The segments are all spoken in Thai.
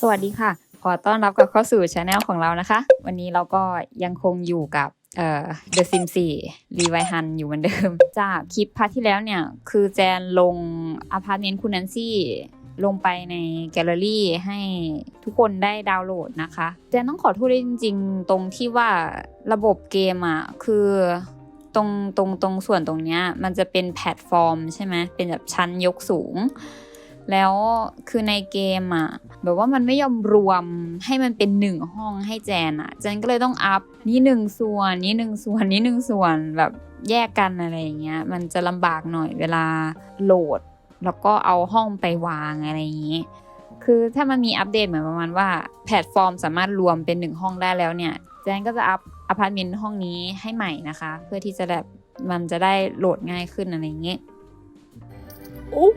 สวัสดีค่ะ ขอต้อนรับกลับเข้าสู่ช anel ของเรานะคะ วันนี้เราก็ยังคงอยู่กับเอ่อ The Sims 4รีไวฮันอยู่เหมือนเดิม จากคลิปพาร์ทที่แล้วเนี่ย คือแจนลงอพาร์ตเมนต์คุณแนนซี่ลงไปในแกลเลอรี่ให้ทุกคนได้ดาวน์โหลดนะคะแจนต้องขอโทษด้วยจริง ๆ ตรงที่ว่าระบบเกมอะคือตรงตรงตรงส่วนตรงเนี้ยมันจะเป็นแพลตฟอร์มใช่ไหมเป็นแบบชั้นยกสูง แล้วคือในเกมอะแบบว่ามันไม่ยอมรวมให้มันเป็นหนึ่งห้องให้แจนอะแจนก็เลยต้องอัพนี่หนึ่งส่วนนี่หนึ่งส่วนนี่หนึ่งส่วนแบบแยกกันอะไรอย่างเงี้ยมันจะลำบากหน่อยเวลาโหลด แล้วก็เอาห้องไปวางอะไรอย่างเงี้คือถ้ามันมีอัปเดตเหมือนประมาณว่าแพลตฟอร์มสามารถรวมเป็นหนึ่งห้องได้แล้วเนี่ยแจนก็จะอัพอพาร์ตเมนต์ห้องนี้ให้ใหม่นะคะ เพื่อที่จะแบบมันจะได้โหลดง่ายขึ้นอะไรอย่างเงี้ย โอ้ย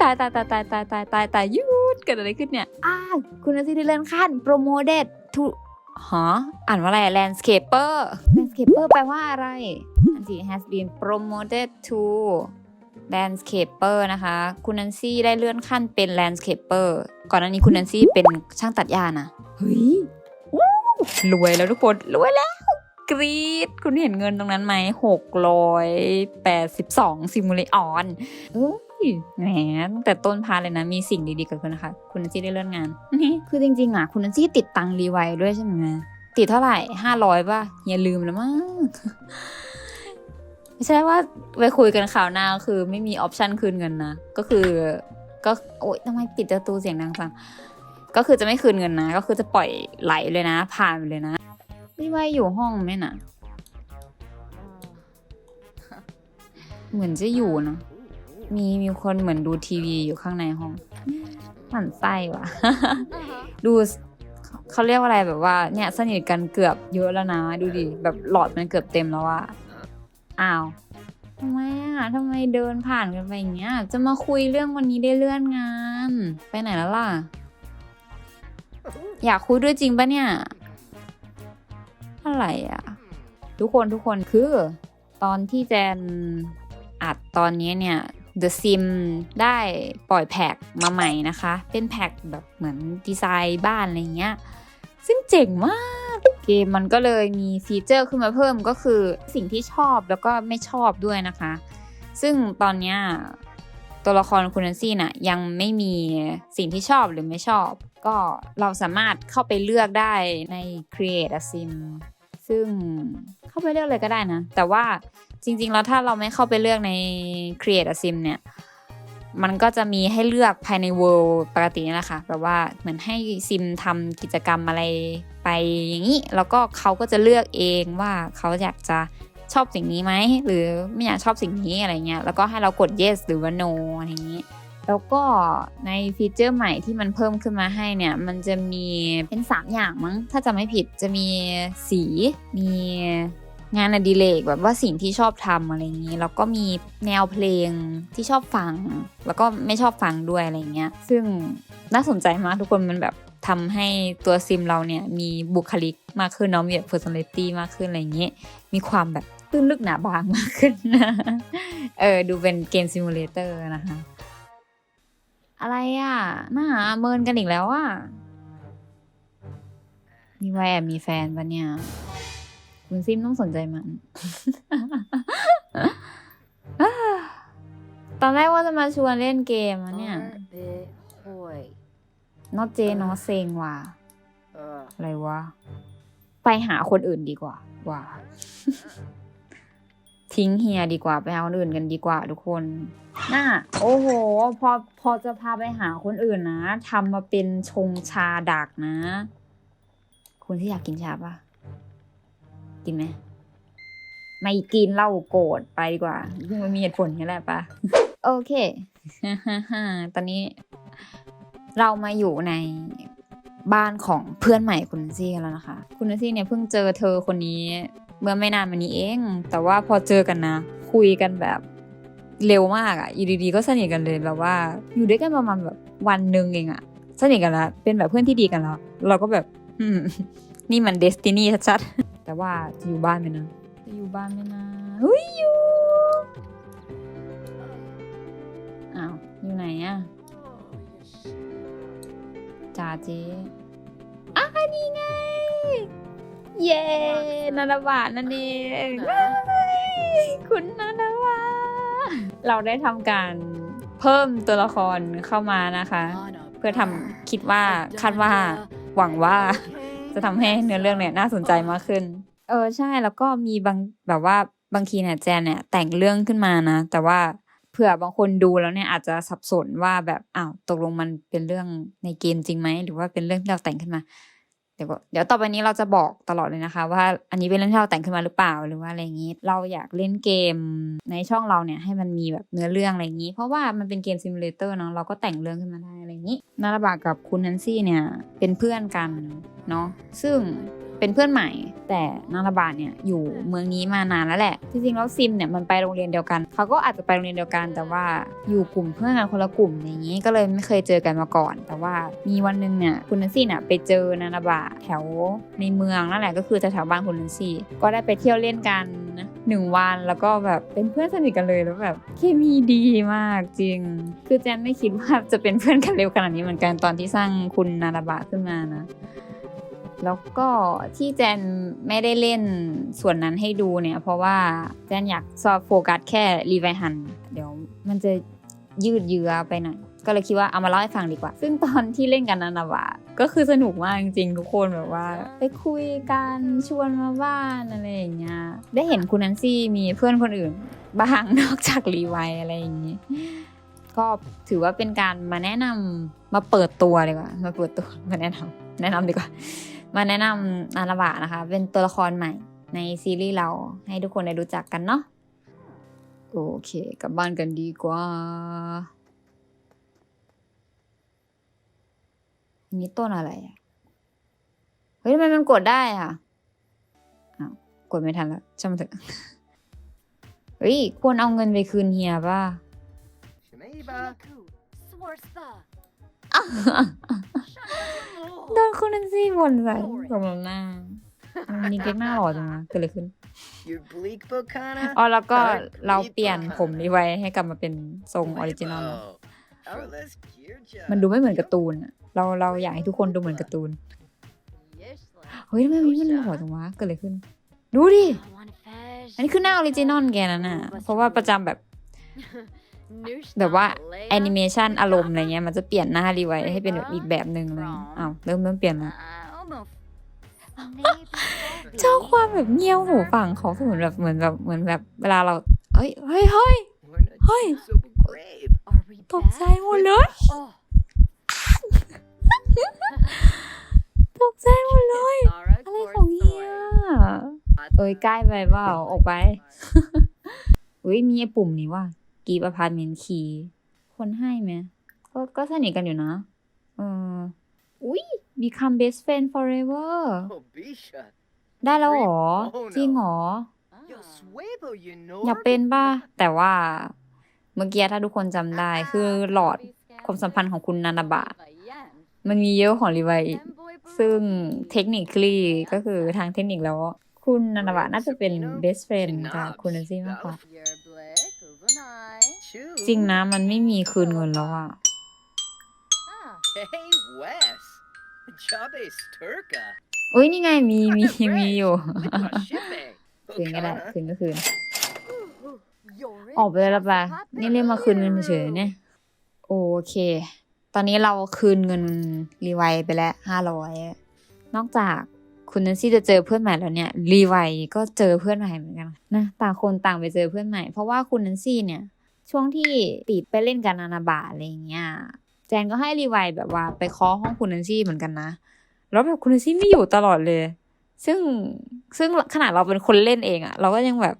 ตายตายตายตายตายตายตายตายหยุดเกิดอะไรขึ้นเนี่ยอ้าคุณอาทิตย์ได้เลื่อนขั้นโปรโมเดตทูฮะอ่านว่าอะไร landscaper landscaper แปลว่าอะไร อันที่ has been promoted to landscaper นะคะ คุณนันซี่ได้เลื่อนขั้นเป็น landscaper ก่อนหน้านี้คุณนันซี่เป็นช่างตัดหญ้านะเฮ้ยรวยแล้วทุกคน รวยแล้ว กรีดคุณเห็นเงินตรงนั้นไหมหกร้อยแปดสิบสองซิมูเลออนอ แหมตั้งแต่ต้นพาเลยนะ มีสิ่งดีๆเกิดขึ้นนะคะ คุณนันซี่ได้เลื่อนงานนี่คือจริงๆอะคุณนันซี่ติดตังรีไวด้วยใช่ไหมติดเท่าไหร่ห้าร้อยป่ะอย่าลืมแล้วมั้งไม่ใช่ว่าไปคุยกันข่าวหน้าคือไม่มีออปชันคืนเงินนะก็คือก็โอ๊ยทำไมปิดประตูเสียงดังจังก็คือจะไม่คืนเงินนะ ก็คือจะปล่อยไหลเลยนะ ผ่านไปเลยนะไม่ว่าอยู่ห้องไหมนะเหมือนจะอยู่นะ มีมีคนเหมือนดูทีวีอยู่ข้างในห้องหมันไส้ว่ะ ดูเขาเรียกว่าอะไรแบบว่าเนี่ยสนิทกันเกือบเยอะแล้วนะ ดูดิแบบหลอดมันเกือบเต็มแล้วอะอ้าวทำไมอะทำไมเดินผ่านกันไปอย่างเงี้ย จะมาคุยเรื่องวันนี้ได้เลื่อนงาน ไปไหนแล้วล่ะ อยากคุยด้วยจริงปะเนี่ย อะไรอะทุกคนทุกคนคือ ตอนที่แจนอัดตอนนี้เนี่ย The Sim ได้ปล่อยแพ็กมาใหม่นะคะ เป็นแพ็กแบบเหมือนดีไซน์บ้านอะไรเงี้ย ซึ่งเจ๋งมาก เกมมันก็เลยมีฟีเจอร์ขึ้นมาเพิ่มก็คือสิ่งที่ชอบแล้วก็ไม่ชอบด้วยนะคะ ซึ่งตอนเนี้ยตัวละครคุณนันซี่น่ะยังไม่มีสิ่งที่ชอบหรือไม่ชอบ ก็เราสามารถเข้าไปเลือกได้ใน Create a Sim ซึ่งเข้าไปเลือกเลยก็ได้นะ แต่ว่า จริง ๆ แล้วถ้าเราไม่เข้าไปเลือกใน Create a Sim เนี่ย มันก็จะมีให้เลือกภายใน World ปกตินี่แหละค่ะแบบว่าเหมือนให้ซิมทำกิจกรรมอะไรไปอย่างนี้ แล้วก็เขาก็จะเลือกเองว่าเขาอยากจะชอบสิ่งนี้ไหม หรือไม่อยากชอบสิ่งนี้อะไรเงี้ย แล้วก็ให้เรากด yes หรือว่า no อะไรอย่างนี้ แล้วก็ในฟีเจอร์ใหม่ที่มันเพิ่มขึ้นมาให้เนี่ย มันจะมีเป็น 3 อย่างมั้ง ถ้าจะไม่ผิดจะมีสี มี งานอดิเรกแบบว่าสิ่งที่ชอบทำอะไรอย่างนี้ แล้วก็มีแนวเพลงที่ชอบฟัง แล้วก็ไม่ชอบฟังด้วยอะไรเงี้ย ซึ่งน่าสนใจมากทุกคนมันแบบทำให้ตัวซิมเราเนี่ยมีบุคลิกมากขึ้นเนาะมีแบบ personality มากขึ้นอะไรอย่างเงี้ยมีความแบบตื้นลึกหนาบางมากขึ้นนะเออดูเป็นเกมซิมูเลเตอร์นะคะ อะไรอะน่าเมินกันอีกแล้วอะนี่ว่าแอบมีแฟนปะเนี่ย คุณซิมต้องสนใจมัน ตอนแรกว่าจะมาชวนเล่นเกมอะเนี่ยโอ้ยนอเจนอเซงว่ะเอออะไรวะ ไปหาคนอื่นดีกว่า ว่า ทิ้งเฮียดีกว่า ไปหาคนอื่นกันดีกว่า ทุกคนน่าโอ้โห พอพอจะพาไปหาคนอื่นนะทำมาเป็นชงชาดักนะ คุณที่อยากกินชาปะ กินไหมไม่กินเหล้าโกรธไปดีกว่ามันมีเหตุผลนี้แหละปะโอเคตอนนี้เรามาอยู่ในบ้านของเพื่อนใหม่คุณนันซี่กันแล้วนะคะ คุณนันซี่เนี่ยเพิ่งเจอเธอคนนี้เมื่อไม่นานมานี้เอง แต่ว่าพอเจอกันนะ คุยกันแบบเร็วมากอะอยู่ดีๆก็สนิทกันเลยแบบว่า อยู่ด้วยกันประมาณแบบวันหนึ่งเองอะสนิทกันแล้วเป็นแบบเพื่อนที่ดีกันแล้ว เราก็แบบ อืม นี่มันเดสตินีชัดๆ แต่ว่าจะอยู่บ้านไหมนะจะอยู่บ้านไหมนะเฮ้ยอยู่อ้าวอยู่ไหนอะจ่าเจ๊อะนี่ไง เย้นาราบะนั่นเองว้ายคุณนาราบะเราได้ทำการเพิ่มตัวละครเข้ามานะคะ เพื่อทำคิดว่าคาดว่าหวังว่า จะทำให้เนื้อเรื่องเนี่ยน่าสนใจมากขึ้น เออใช่แล้วก็มีบางแบบว่าบางทีเนี่ยแจนเนี่ยแต่งเรื่องขึ้นมานะ แต่ว่าเผื่อบางคนดูแล้วเนี่ยอาจจะสับสนว่าแบบอ้าวตกลงมันเป็นเรื่องในเกมจริงไหมหรือว่าเป็นเรื่องที่เราแต่งขึ้นมา ดี๋ยวเดี๋ยวต่อไปนี้เราจะบอกตลอดเลยนะคะ ว่าอันนี้เป็นเรื่องที่เราแต่งขึ้นมาหรือเปล่าหรือว่าอะไรอย่างนี้ เราอยากเล่นเกมในช่องเราเนี่ยให้มันมีแบบเนื้อเรื่องอะไรอย่างนี้ เพราะว่ามันเป็นเกมซิมูเลเตอร์เนาะเราก็แต่งเรื่องขึ้นมาได้อะไรอย่างนี้นาราบากับคุณแอนซี่เนี่ยเป็นเพื่อนกันเนาะซึ่ง เป็นเพื่อนใหม่ แต่นาราบะเนี่ยอยู่เมืองนี้มานานแล้วแหละ จริงๆแล้วซิมเนี่ยมันไปโรงเรียนเดียวกันเขาก็อาจจะไปโรงเรียนเดียวกัน แต่ว่าอยู่กลุ่มเพื่อนกันคนละกลุ่มอย่างนี้ ก็เลยไม่เคยเจอกันมาก่อน แต่ว่ามีวันหนึ่งเนี่ยคุณแนนซี่เนี่ยไปเจอนาราบะแถวในเมืองนั่นแหละก็คือแถวบ้านคุณแนนซี่ก็ได้ไปเที่ยวเล่นกันหนึ่งวันแล้วก็แบบเป็นเพื่อนสนิทกันเลยแล้วแบบเคมีดีมากจริง คือแจนไม่คิดว่าจะเป็นเพื่อนกันเร็วขนาดนี้เหมือนกันตอนที่สร้างคุณนาราบะขึ้นมานะ แล้วก็ที่แจนไม่ได้เล่นส่วนนั้นให้ดูเนี่ย เพราะว่าแจนอยากสอบโฟกัสแค่รีไวฮัน เดี๋ยวมันจะยืดเยื้อไปหน่อยก็เลยคิดว่าเอามาเล่าให้ฟังดีกว่า ซึ่งตอนที่เล่นกันนันนาวะก็คือสนุกมากจริงๆทุกคนแบบว่า ไปคุยกันชวนมาบ้านอะไรอย่างเงี้ย ได้เห็นคุณแนนซี่มีเพื่อนคนอื่นบ้างนอกจากรีไวอะไรอย่างงี้ก็ถือว่าเป็นการมาแนะนำมาเปิดตัวดีกว่ามาเปิดตัวมาแนะนำแนะนำดีกว่า มาแนะนำนาราบะนะคะ เป็นตัวละครใหม่ในซีรีส์เราให้ทุกคนได้รู้จักกันเนาะโอเคกลับบ้านกันดีกว่าอันนี้ต้นอะไรอะ เฮ้ยทำไมมันกดได้อะอ้าวกดไม่ทันแล้วช่างมันเถอะเฮ้ยควรเอาเงินไปคืนเฮียป่ะ โดนคุณนันซี่บ่นใส่กำลังหน้าวันนี้เก๊กหน้าหล่อจังนะเกิดอะไรขึ้น Your bleak bokana. อ๋อแล้วก็เราเปลี่ยนผมรีไว้ให้กลับมาเป็นทรงออริจินอล Charles Kirja. มันดูไม่เหมือนการ์ตูนอะเราเราอยากให้ทุกคนดูเหมือนการ์ตูน เฮ้ยทำไมมันมันหล่อจังวะเกิดอะไรขึ้น ดูดิ อันนี้คือหน้าออริจินอลแกนั่นน่ะ เพราะว่าประจำแบบ แบบว่าแอนิเมชันอารมณ์อะไรเงี้ยมันจะเปลี่ยนหน้ารีไว้ให้เป็นแบบอีกแบบหนึ่งเลยอ้าวเริ่มเริ่มเปลี่ยนแล้วชอบความแบบเงี้ยวหูฟังเขาเหมือนแบบเหมือนแบบเหมือนแบบเวลาเราเฮ้ยเฮ้ยเฮ้ย We're not Hi. so brave. ตกใจหมดเลยตกใจหมดเลยอะไรของเฮียเอ้ยใกล้ไปเปล่าออกไปอุ้ยมีไอ้ปุ่มนี้ว่ะ กีบอพาร์ตเมนต์คีคนให้ไหมก็ก็สนิทกันอยู่นะเอออุ้ย become best friend forever Oh, Bisha. ได้แล้วเหรอ จริงเหรอ Yo, Swabo, you know อยากเป็นป่ะ แต่ว่าเมื่อกี้ถ้าทุกคนจำได้ คือหลอดความสัมพันธ์ของคุณนานาบะ มันมีเยอะของรีไวอีกซึ่งเทคนิคลีก็คือทางเทคนิคแล้ว คุณนานาบะน่าจะเป็น best friend กับคุณนันซี่มากกว่า จริงนะมันไม่มีคืนเงินแล้วอะ Hey, Wes. Chavez Turca. อุ้ยนี่ไงมีมีมีอยู่ Shippe. คืนก็ได้ Bokana. คืนก็คืน ออกไปแล้วปะนี่เรียกมาคืนเงินเฉยๆเนี่ย โอเค ตอนนี้เราคืนเงินรีไวไปแล้วห้าร้อยนอกจากคุณนันซี่จะเจอเพื่อนใหม่แล้วเนี่ยรีไวก็เจอเพื่อนใหม่เหมือนกันนะต่างคนต่างไปเจอเพื่อนใหม่ เพราะว่าคุณนันซี่เนี่ย ช่วงที่ติดไปเล่นกันนานาบาอะไรเงี้ยแจนก็ให้รีไวแบบว่าไปเคาะห้องคุณนันซี่เหมือนกันนะ แล้วแบบคุณนันซี่ไม่อยู่ตลอดเลย ซึ่งซึ่งขนาดเราเป็นคนเล่นเองอะเราก็ยังแบบ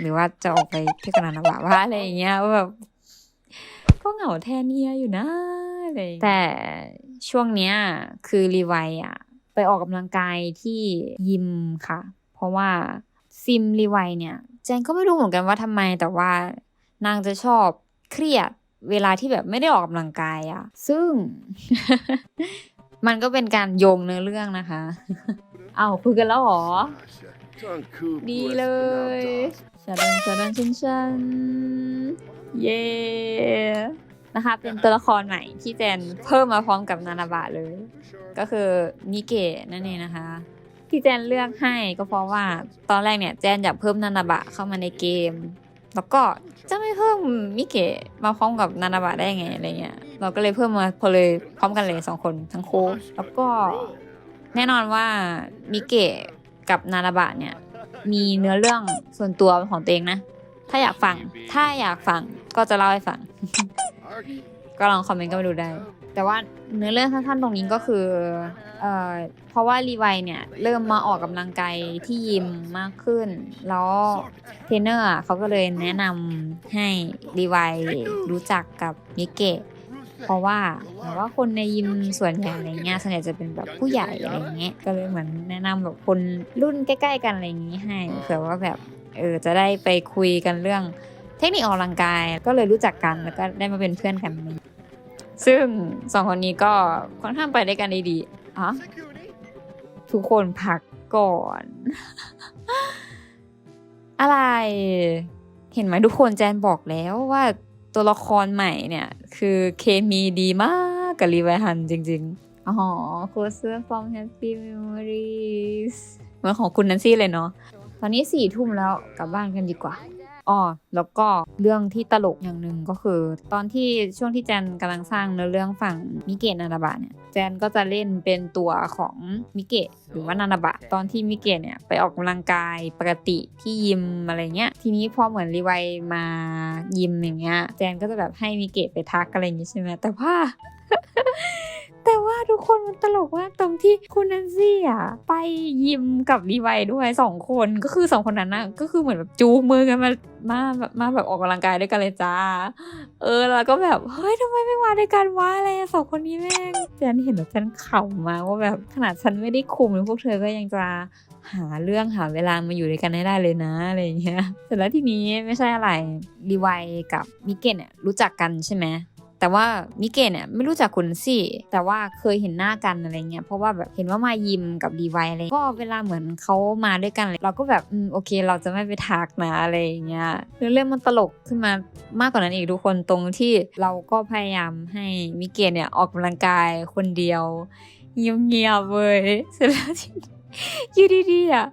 หรือว่าจะออกไปเที่ยวกันนานาบะว่าอะไรอย่างเงี้ยว่าแบบก็เหงาแทนเฮียอยู่นะอะไรแต่ช่วงเนี้ยคือรีไวอะไปออกกำลังกายที่ยิมค่ะ เพราะว่าซิมรีไวเนี่ย แจนก็ไม่รู้เหมือนกันว่าทำไมแต่ว่า นางจะชอบเครียดเวลาที่แบบไม่ได้ออกกำลังกายอะซึ่ง มันก็เป็นการโยงเนื้อเรื่องนะคะ เอาคุยกันแล้วเหรอ ดีเลยชาดันชาดันชันชันเย้นะคะ เป็นตัวละครใหม่ที่แจนเพิ่มมาพร้อมกับนานาบะเลย ก็คือมิเกะนั่นเองนะคะ ที่แจนเลือกให้ก็เพราะว่าตอนแรกเนี่ยแจนอยากเพิ่มนานาบะเข้ามาในเกม แล้วก็จะไม่เพิ่มมิเกะมาพร้อมกับนานาบะได้ไงอะไรเงี้ย เราก็เลยเพิ่มมาพอเลยพร้อมกันเลยสองคนทั้งคู่แล้วก็แน่นอนว่ามิเกะกับนานาบะเนี่ยมีเนื้อเรื่องส่วนตัวของตัวเองนะ ถ้าอยากฟัง ถ้าอยากฟังก็จะเล่าให้ฟัง ก็ลองคอมเมนต์กันมาดูได้ แต่ว่าเนื้อเรื่องสั้นๆตรงนี้ก็คือเอ่อเพราะว่ารีไวเนี่ยเริ่มมาออกกำลังกายที่ยิมมากขึ้น แล้วเทรนเนอร์เขาก็เลยแนะนำให้รีไวรู้จักกับมิเกะเพราะว่าเหมือนว่าคนในยิมส่วนใหญ่อะไรเงี้ยส่วนใหญ่จะเป็นแบบผู้ใหญ่อะไรเงี้ยก็เลยเหมือนแนะนำแบบคนรุ่นใกล้ ๆ กันอะไรอย่างงี้ให้เผื่อว่าแบบเออจะได้ไปคุยกันเรื่อง เทคนิคออกกำลังกายก็เลยรู้จักกันแล้วก็ได้มาเป็นเพื่อนกัน ซึ่งสองคนนี้ก็ค่อนข้างไปได้กันด้ดีอ๋อทุกคนพักก่อน อะไร เห็นไหมทุกคนแจนบอกแล้วว่าตัวละครใหม่เนี่ย คือเคมีดีมากกับรีไวฮันจริง ๆ อ๋อ Closer from Happy Memories เหมือนของคุณนันซี่เลยเนาะ ตอนนี้สี่ทุ่มแล้วกลับบ้านกันดีกว่า อ๋อแล้วก็เรื่องที่ตลกอย่างหนึ่งก็คือ ตอนที่ช่วงที่แจนกำลังสร้างเนื้อเรื่องฝั่งมิเกะนานาบะเนี่ยแจนก็จะเล่นเป็นตัวของมิเกะหรือว่านานาบะ ตอนที่มิเกะเนี่ยไปออกกำลังกายปกติที่ยิมอะไรเงี้ย ทีนี้พอเหมือนรีไวมายิมอย่างเงี้ยแจนก็จะแบบให้มิเกะไปทักอะไรอย่างงี้ใช่ไหมแต่ว่า แต่ว่าทุกคนมันตลกว่ากตรงที่คุณนันซี่อะไปยิมกับรีไวด้วยสองคนก็คือสองคนนั้นน่ะก็คือเหมือนแบบจูงมือกันมามาแบบมาแบบออกกำลังกายด้วยกันเลยจ้า เออแล้วก็แบบเฮ้ยทำไมไม่มาด้วยกันวะอะไรสองคนนี้แม่งฉันเห็นแล้วฉันขำมาว่าแบบขนาดฉันไม่ได้คุมเลยพวกเธอก็ยังจะหาเรื่องหาเวลามาอยู่ด้วยกันได้เลยนะอะไรอย่างเงี้ยเสร็จแล้วทีนี้ไม่ใช่อะไรรีไวกับมิเกนเนี่ยรู้จักกันใช่ไหม แต่ว่ามิเกะเนี่ยไม่รู้จักคุณสิแต่ว่าเคยเห็นหน้ากันอะไรเงี้ยเพราะว่าแบบเห็นว่ามายิมกับดีไวอะไรก็เวลาเหมือนเขามาด้วยกัน เราก็แบบอืมโอเค เราจะไม่ไปทักนะอะไรเงี้ยเรื่องมันตลกขึ้นมามากกว่านั้นอีกทุกคนตรงที่เราก็พยายามให้มิเกะเนี่ยออกกำลังกายคนเดียวเงียบๆเว้ยเสร็จแล้วที่อยู่ดีๆอะ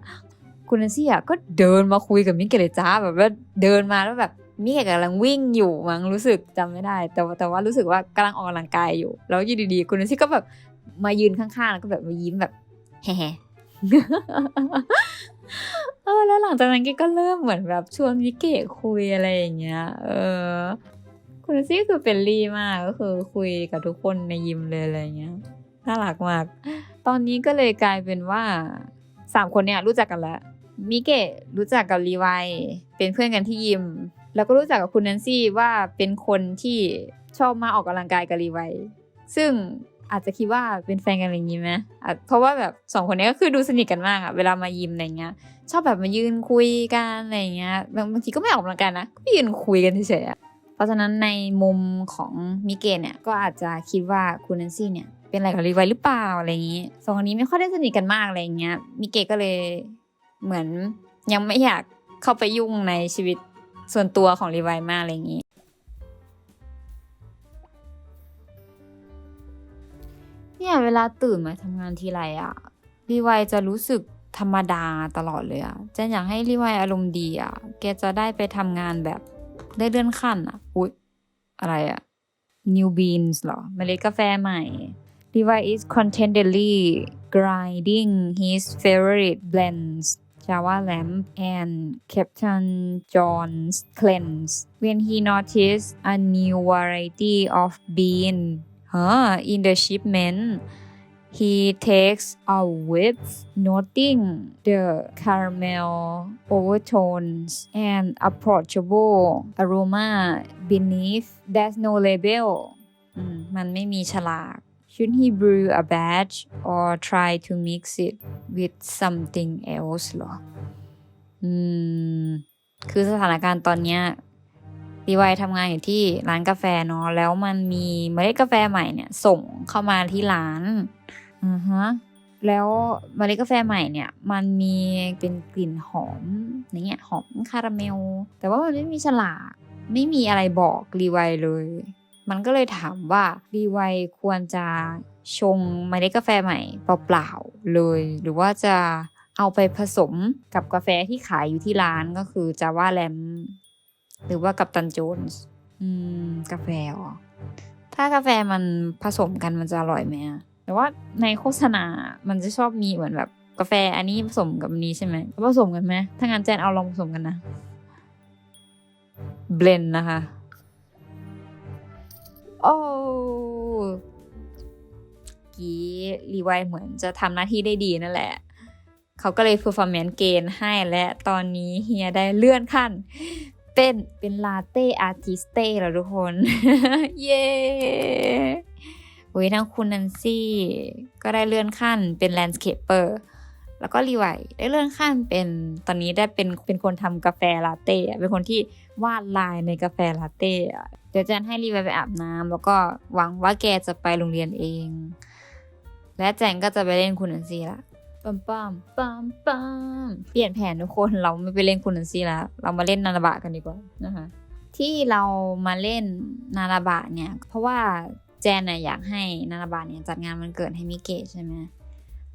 คุณนันซี่อะก็เดินมาคุยกับมิเกะเลยจ้าแบบว่าเดินมาแล้วแบบ มิเกะกำลังวิ่งอยู่มั้งรู้สึกจำไม่ได้ แต่ว่าแต่ว่ารู้สึกว่ากำลังออกกำลังกายอยู่ แล้วอยู่ดีๆ คุณนันซี่ก็แบบมายืนข้างๆแล้วก็แบบมายิ้มแบบแฮ่เออแล้วหลังจากนั้นแกก็เริ่มเหมือนแบบชวนมิเกะคุยอะไรอย่างเงี้ย เออ คุณนันซี่ก็คือเป็นรีมากก็คือคุยกับทุกคนในยิมเลยอะไรเงี้ยน่ารักมาก ตอนนี้ก็เลยกลายเป็นว่าสามคนเนี่ยรู้จักกันแล้วมิเกะรู้จักกับรีไวเป็นเพื่อนกันที่ยิมแล้วก็รู้จักกับคุณแนนซี่ว่าเป็นคนที่ชอบมาออกกำลังกายกับรีไวซึ่งอาจจะคิดว่าเป็นแฟนกันอะไรอย่างนี้ไหมเพราะว่าแบบสองคนนี้ก็คือดูสนิทกันมากอะเวลามายิมอะไรเงี้ย ชอบแบบมายืนคุยกันอะไรเงี้ย บางบางทีก็ไม่ออกกำลังกายนะ ก็ยืนคุยกันเฉยๆอะเพราะฉะนั้นในมุมของมิเกะเนี่ย ก็อาจจะคิดว่าคุณแนนซี่เนี่ย เป็นอะไรกับรีไวหรือเปล่าอะไรอย่างนี้ สองคนนี้ไม่ค่อยได้สนิทกันมากอะไรเงี้ย มิเกะก็เลยเหมือนยังไม่อยากเข้าไปยุ่งในชีวิต ส่วนตัวของรีไวมากอะไรอย่างนี้ เนี่ยเวลาตื่นมาทำงานทีไรอะรีไวจะรู้สึกธรรมดาตลอดเลยอะเจนอยากให้รีไวอารมณ์ดีอะแกจะได้ไปทำงานแบบได้เลื่อนขั้นอะอุ๊ย อะไรอะ New Beans เหรอเมล็ดกาแฟใหม่ Levi is contentedly grinding his favorite blends Java Lamp and Captain John's Cleanse when he noticed a new variety of bean huh, in the shipment. He takes a whiff, noting the caramel overtones and approachable aroma beneath. There's no label อืมมันไม่มีฉลาก Should he brew a batch or try to mix it with something else หรอ อืม คือสถานการณ์ตอนเนี้ยดีไวทำงานอยู่ที่ร้านกาแฟเนาะ แล้วมันมีเมล็ดกาแฟใหม่เนี่ย ส่งเข้ามาที่ร้าน อือฮะ แล้วเมล็ดกาแฟใหม่เนี่ย มันมีเป็นกลิ่นหอมอย่างเงี้ย หอมคาราเมล แต่ว่ามันไม่มีฉลาก ไม่มีอะไรบอกรีไวเลย มันก็เลยถามว่ารีไวควรจะชงเมล็ดกาแฟใหม่เปล่าๆเลย หรือว่าจะเอาไปผสมกับกาแฟที่ขายอยู่ที่ร้านก็คือจาว่าแลมหรือว่ากับตันโจนส์อืม กาแฟอ๋อถ้ากาแฟมันผสมกันมันจะอร่อยไหมแต่ว่าในโฆษณา มันจะชอบมีเหมือนแบบกาแฟอันนี้ผสมกับอันนี้ใช่ไหมผสมกันไหมถ้างั้นแจนเอาลองผสมกันนะเบลนนะคะ กี้รีไวเหมือนจะทำหน้าที่ได้ดีนั่นแหละ เขาก็เลย performance เกณฑ์ให้และตอนนี้เฮียได้เลื่อนขั้น เป็นเป็นลาเต้อาร์ติสเต้แล้วทุกคน เย้โอ้ยทั้งคุณนันซี่ ก็ได้เลื่อนขั้นเป็นแลนด์สเคปเปอร์ แล้วก็รีไวได้เลื่อนขั้นเป็นตอนนี้ได้เป็นเป็นคนทำกาแฟลาเต้เป็นคนที่วาดลายในกาแฟลาเต้เดี๋ยวแจนให้รีไวไปอาบน้ำแล้วก็หวังว่าแกจะไปโรงเรียนเอง และแจงก็จะไปเล่นคุณนันซีละปั๊มปั๊มปั๊มปั๊มเปลี่ยนแผนทุกคนเราไม่ไปเล่นคุณนันซีแล้วเรามาเล่นนานาบะกันดีกว่านะคะที่เรามาเล่นนานาบะเนี่ย เพราะว่าแจนน่ะอยากให้นานาบะเนี่ยจัดงานวันเกิดให้มิเกะใช่ไหม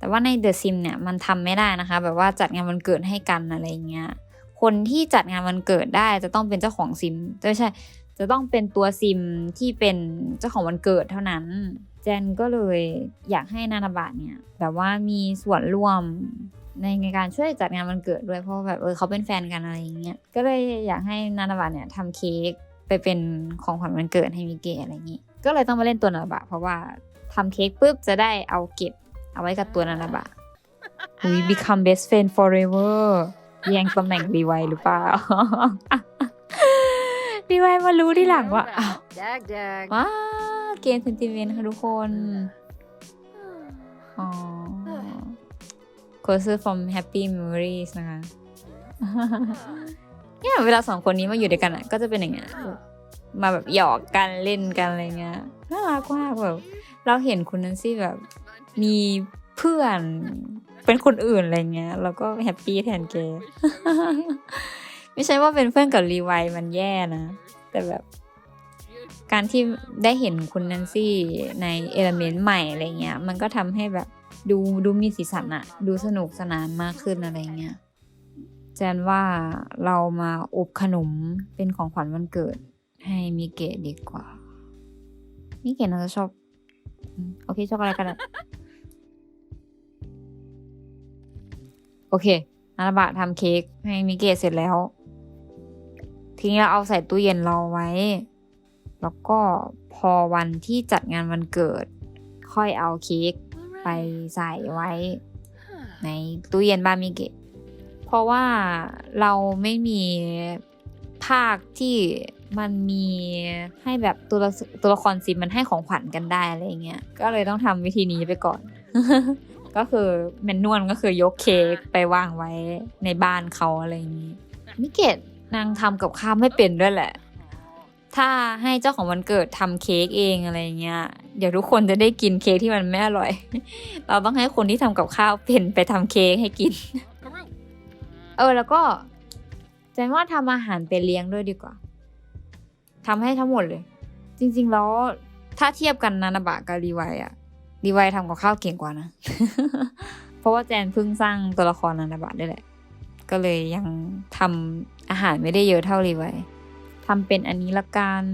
แต่ว่าในเดอะซิมเนี่ยมันทำไม่ได้นะคะ แบบว่าจัดงานวันเกิดให้กันอะไรเงี้ยคนที่จัดงานวันเกิดได้จะต้องเป็นเจ้าของซิมไม่ใช่ จะต้องเป็นตัวซิมที่เป็นเจ้าของวันเกิดเท่านั้นแจนก็เลยอยากให้นานาบะเนี่ยแบบว่ามีส่วนร่วมในในการช่วยจัดงานวันเกิดด้วยเพราะแบบเออเขาเป็นแฟนกันอะไรอย่างเงี้ยก็เลยอยากให้นานาบะเนี่ยทำเค้กไปเป็นของขวัญวันเกิดให้มิเกะอะไรอย่างงี้ก็เลยต้องมาเล่นตัวนานาบะเพราะว่าทำเค้กปุ๊บจะได้เอาเก็บ เอาไว้กับตัวนานาบะ We become best friend forever แย่งตำแหน่งรีไวหรือเปล่ารีไวมารู้ที่หลังว่าอ้าว Dag dag. ว้าเกมเซนติเมนต์ค่ะทุกคน อ๋อ closer from happy memories นะคะเนี่ยเวลาสองคนนี้มาอยู่ด้วยกันอะ ก็จะเป็นอย่างเงี้ยแบบมาแบบหยอกกันเล่นกันอะไรเงี้ยน่ารักมากแบบเราเห็นคุณนันซี่แบบ มีเพื่อนเป็นคนอื่นอะไรเงี้ยเราก็แฮปปี้แทนแกไม่ใช่ว่าเป็นเพื่อนกับรีไวมันแย่นะ แต่แบบการที่ได้เห็นคุณนันซี่ในเอลเมนต์ใหม่อะไรเงี้ย มันก็ทำให้แบบดูดูมีสีสันอะดูสนุกสนานมากขึ้นอะไรเงี้ยแจนว่าเรามาอบขนมเป็นของขวัญวันเกิด ให้มิเกะดีกว่ามิเกะน่าจะชอบ โอเคชอกโกแลตกัน โอเคนาราบะทำเค้กให้มิเกะเสร็จแล้ว ทีนี้เราเอาใส่ตู้เย็นเราไว้ แล้วก็พอวันที่จัดงานวันเกิด ค่อยเอาเค้กไปใส่ไว้ ในตู้เย็นบ้านมิเกะ เพราะว่าเราไม่มีภาคที่มันมีให้แบบตัวละตัวละครซิมมันให้ของขวัญกันได้อะไรเงี้ย ก็เลยต้องทำวิธีนี้ไปก่อน ก็คือแมนนวลก็คือยกเค้กไปวางไว้ในบ้านเขาอะไรอย่างนี้มิเกตนางทำกับข้าวไม่เป็นด้วยแหละ ถ้าให้เจ้าของวันเกิดทำเค้กเองอะไรเงี้ย เดี๋ยวทุกคนจะได้กินเค้กที่มันไม่อร่อย เราต้องให้คนที่ทำกับข้าวเป็นไปทำเค้กให้กิน เออแล้วก็แจนว่าทำอาหารไปเลี้ยงด้วยดีกว่าทำให้ทั้งหมดเลย จริง ๆ แล้วถ้าเทียบกันนานาบะกับรีไวอะ รีไวทำกับข้าวเก่งกว่านะ เพราะว่าแจนเพิ่งสร้างตัวละครนานาบะด้วยแหละ ก็เลยยังทำอาหารไม่ได้เยอะเท่ารีไวทำเป็นอันนี้ละกัน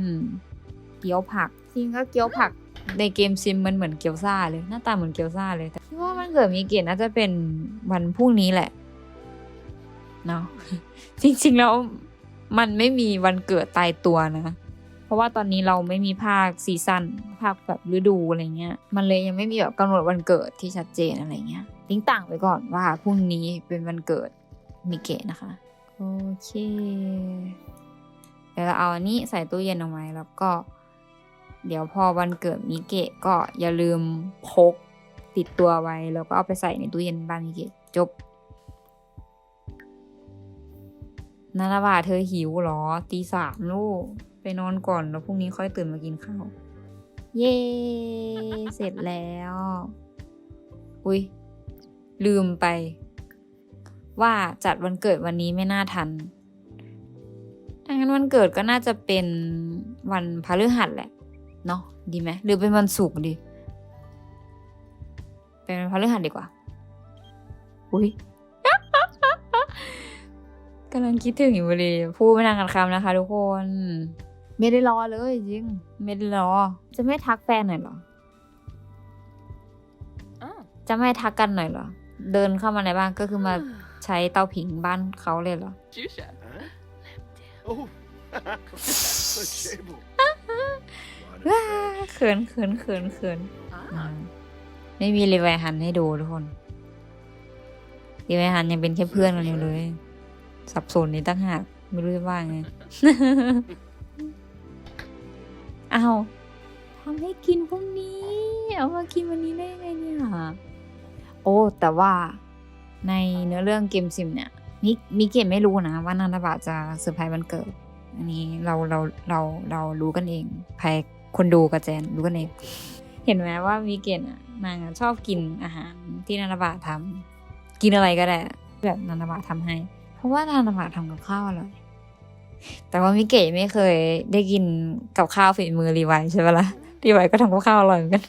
เกี๊ยวผัก จริงก็เกี๊ยวผักในเกมซิมมันเหมือนเกี๊ยวซ่าเลย หน้าตาเหมือนเกี๊ยวซ่าเลยแต่คิดว่ามันเกิดมีเกียรติน่าจะเป็นวันพรุ่งนี้แหละเนาะจริงๆแล้วมันไม่มีวันเกิดตายตัวนะ เพราะว่าตอนนี้เราไม่มีภาคซีซั่นภาคแบบฤดูอะไรเงี้ย มันเลยยังไม่มีแบบกำหนดวันเกิดที่ชัดเจนอะไรเงี้ยทิ้งต่างไว้ก่อนว่าพรุ่งนี้เป็นวันเกิดมิเกะนะคะ โอเคเดี๋ยวเราเอาอันนี้ใส่ตู้เย็นเอาไว้แล้วก็ เดี๋ยวพอวันเกิดมิเกะก็อย่าลืมพกติดตัวไว้แล้วก็เอาไปใส่ในตู้เย็นบ้านมิเกะจบนานาบาเธอหิวเหรอ ตีสามลูก นอนก่อนแล้วพรุ่งนี้ค่อยตื่นมากินข้าว เย้เสร็จแล้ว อุ้ยลืมไป ว่าจัดวันเกิดวันนี้ไม่น่าทันถ้างั้นวันเกิดก็น่าจะเป็นวันพฤหัสแหละ เนาะดีไหมหรือเป็นวันศุกร์ดี เป็นวันพฤหัสดีกว่า อุ้ยกำลังคิดถึงอยู่เลยพูดไม่นานกันคำนะคะทุกคน ไม่ได้รอเลยจริง ไม่ได้รอ จะไม่ทักแฟนหน่อยเหรอ Ah. จะไม่ทักกันหน่อยเหรอ เดินเข้ามาในบ้านก็คือมาใช้เตาผิงบ้านเขาเลยเหรอ Jusha. Oh, a table. ว้าเขินเขินเขินเขิน Ah. ไม่มีรีไวฮันให้ดูทุกคนรีไวฮันยังเป็นแค่เพื่อนกันอยู่เลย สับสนนี่ตั้งหากไม่รู้จะว่าไง เอาทำให้กินพรุ่งนี้ เอามากินวันนี้ได้ยังไงเนี่ย โอ้ แต่ว่าในเนื้อเรื่องเกมซิมเนี่ยมิมิเกมไม่รู้นะว่านันทบะจะเซอร์ไพรส์วันเกิด อันนี้เราเราเราเรารู้กันเองภายคนดูกับแจนรู้กันเอง เห็นไหมว่ามิเกนอะนางอะชอบกินอาหารที่นันทบะทำกินอะไรก็ได้แบบนันทบะทำให้ เพราะว่านันทบะทำกับข้าวอร่อย แต่ว่ามิเกะไม่เคยได้กินกับข้าวฝีมือรีไวใช่ไหมล่ะรีไวก็ทำกับข้าวอร่อยเหมือนกัน